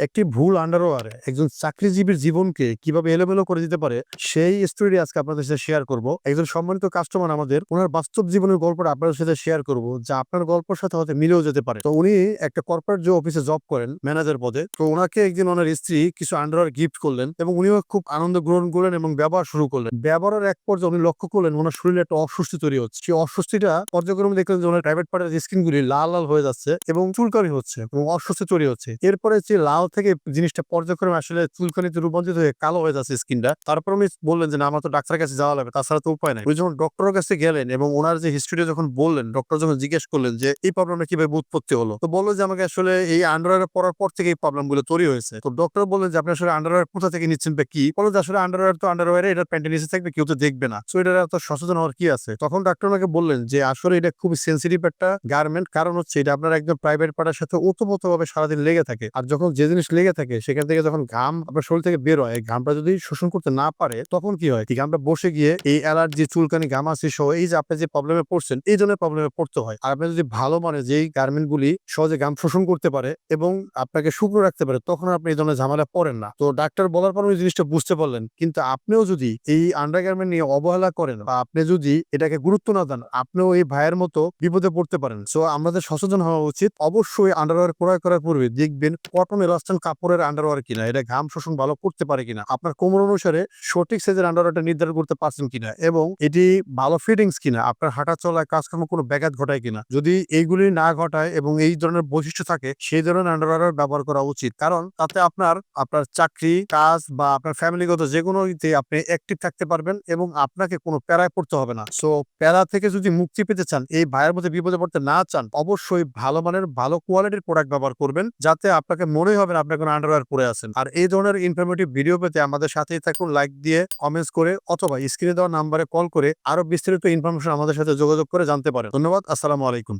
একটি ভুল আন্ডারওয়ারে একজন চাকরিজীবীর জীবনকে কীভাবে এলোমেলো করে দিতে পারে, সেই স্টোরি আজকে আপনাদের সাথে শেয়ার করব। একজন সম্মানিত কাস্টমার আমাদের ওনার বাস্তব জীবনের গল্পটা আপনাদের সাথে শেয়ার করব, যা আপনার গল্পের সাথে হয়তো মিলেও যেতে পারে। তো উনি একটা কর্পোরেট যে অফিসে জব করেন ম্যানেজার পদে। তো ওনাকে একদিন ওনার স্ত্রী কিছু আন্ডারওয়ার গিফট করলেন এবং উনিও খুব আনন্দ গ্রহণ করলেন এবং ব্যবহার শুরু করলেন। ব্যবহারের এক পর্যায়ে উনি লক্ষ্য করলেন ওনার শরীরে একটা অস্বস্তি তৈরি হচ্ছে। সেই অস্বস্তিটা পর্যায়ক্রমে দেখলেন যে ওনার প্রাইভেট পার্টের স্কিন গুলি লাল লাল হয়ে যাচ্ছে এবং চুলকানি হচ্ছে এবং অস্বস্তি তৈরি হচ্ছে। এরপরে যে লাল থেকে জিনিসটা পর্যায়ক্রমে আসলে চুলকানিতে রূপান্তরিত হয়ে কালো হয়ে যাচ্ছে স্কিনটা তারপর উনি বললেন যে, না, আমার তো ডাক্তারের কাছে যাওয়া লাগবে, তাছাড়া তো উপায় নাই। উনি যখন ডক্টরের কাছে গেলেন এবং ওনার যে হিস্ট্রিটা যখন বললেন ডক্টর যখন জিজ্ঞেস করলেন যে, এই প্রবলেমটা কীভাবে উৎপত্তি হলো? তো বলল যে, আমাকে আসলে এই আন্ডারওয়্যার পরার পর থেকে এই প্রবলেমগুলো তৈরি হয়েছে। তো ডক্টর বললেন যে, আপনি আসলে আন্ডারওয়্যার কোথা থেকে নিচ্ছেন বা কি? বলো যে, আসলে আন্ডারওয়্যার তো আন্ডারওয়্যারে এটা প্যান্টের নিচে থাকবে, কেউ তো দেখবে না। সো এটা এত সচেতন হওয়ার কি আছে? তখন ডাক্তার ওনাকে বললেন যে, আসলে এটা খুব সেন্সিটিভ একটা গার্মেন্ট কারণ হচ্ছে এটা আপনার একদম প্রাইভেট পার্টের সাথে ওতপ্রোত ভাবে সারাদিন লেগে থাকে। আর যখন যে লেগে থাকে। সেখান থেকে যখন ঘাম আপনার শরীর থেকে বের হয়, ঘামটা যদি শোষণ করতে না পারে, তখন কি হয়? ঘামটা বসে গিয়ে এই অ্যালার্জি, চুলকানি ঘামাসি সহ, এই যে আপনি যে প্রবলেমে পড়ছেন, এই জন্য প্রবলেমে পড়তে হয়। আর আপনি যদি ভালো মানে যেই গার্মেন্ট গুলি সহজে ঘাম শোষণ করতে পারে এবং আপনাকে শুকনো রাখতে পারে, তখন আপনি এই ধরনের ঝামেলা পড়েন না। তো ডাক্তার বলার পর উনি জিনিসটা বুঝতে পারলেন। কিন্তু আপনিও যদি এই আন্ডারগার্মেন্ট নিয়ে অবহেলা করেন বা আপনি যদি এটাকে গুরুত্ব না দেন, আপনিও এই ভাইয়ের মতো বিপদে পড়তে পারেন। সো আমাদের সচেতন হওয়া উচিত। অবশ্যই আন্ডারওয়্যার ক্রয় করার পূর্বে দেখবেন কটন ইলাস্টান কাপড়ের আন্ডারওয়ার কিনা, এটা ঘাম শোষণ ভালো করতে পারে কিনা, আপনার কোমর অনুসারে সঠিক সাইজের আন্ডারওয়্যারটা নির্ধারণ করতে পারছেন কিনা এবং এটি ভালো ফিটিংস কিনা, আপনার হাঁটা চলায় কাজকর্ম কোনো ব্যাঘাত ঘটায় কিনা, যদি এইগুলি না ঘটায় এবং এই ধরনের বৈশিষ্ট্য থাকে, সেই ধরনের আন্ডারওয়্যার ব্যবহার করা উচিত। কারণ তাতে আপনার আপনার চাকরি, কাজ বা আপনার ফ্যামিলিগত যে কোনো আপনি অ্যাক্টিভ থাকতে পারবেন এবং আপনাকে কোনো প্যারায় পড়তে হবে না। সো প্যারা থেকে যদি মুক্তি পেতে চান, এই ভাইয়ের মধ্যে বিপদে পড়তে না চান, অবশ্যই ভালো মানের, ভালো কোয়ালিটির প্রোডাক্ট ব্যবহার করবেন, যাতে আপনাকে মনে হবে না আপনি কোনো আন্ডারওয়্যার পরে আছেন। আর এই ধরনের ইনফরমেটিভ ভিডিও পেতে আমাদের সাথেই থাকুন লাইক দিয়ে কমেন্টস করে অথবা স্ক্রিনে দেওয়া নাম্বারে কল করে আরও বিস্তারিত ইনফরমেশন আমাদের সাথে যোগাযোগ করে জানতে পারেন। ধন্যবাদ, আসসালামু আলাইকুম।